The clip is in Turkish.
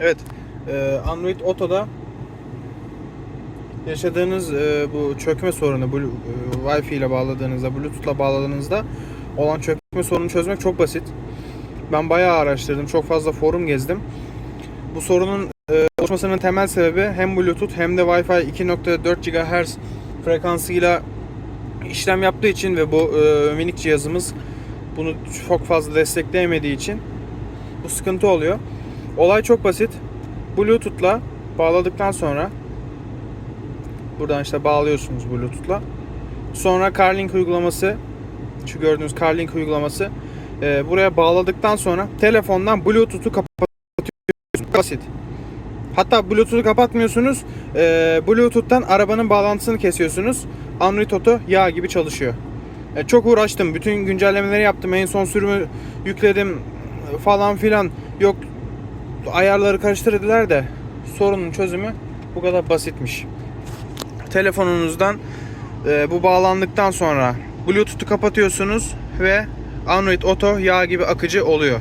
Evet, e, Android Auto'da yaşadığınız e, bu çökme sorunu, bu e, Wi-Fi ile bağladığınızda, Bluetooth'la bağladığınızda olan çökme sorununu çözmek çok basit. Ben bayağı araştırdım, çok fazla forum gezdim. Bu sorunun e, oluşmasının temel sebebi hem Bluetooth hem de Wi-Fi 2.4 GHz frekansıyla işlem yaptığı için ve bu minik cihazımız bunu çok fazla destekleyemediği için bu sıkıntı oluyor. Olay çok basit. Bluetooth'la bağladıktan sonra buradan işte bağlıyorsunuz Bluetooth'la. Sonra CarLink uygulaması şu gördüğünüz CarLink uygulaması e, buraya bağladıktan sonra telefondan Bluetooth'u kapatıyorsunuz. Basit. Hatta Bluetooth'u kapatmıyorsunuz. E, Bluetooth'tan arabanın bağlantısını kesiyorsunuz. Android Auto yağ gibi çalışıyor. E, çok uğraştım. Bütün güncellemeleri yaptım. En son sürümü yükledim falan filan. Yok ayarları karıştırdılar da sorunun çözümü bu kadar basitmiş. Telefonunuzdan e, bu bağlandıktan sonra Bluetooth'u kapatıyorsunuz ve Android Auto yağ gibi akıcı oluyor.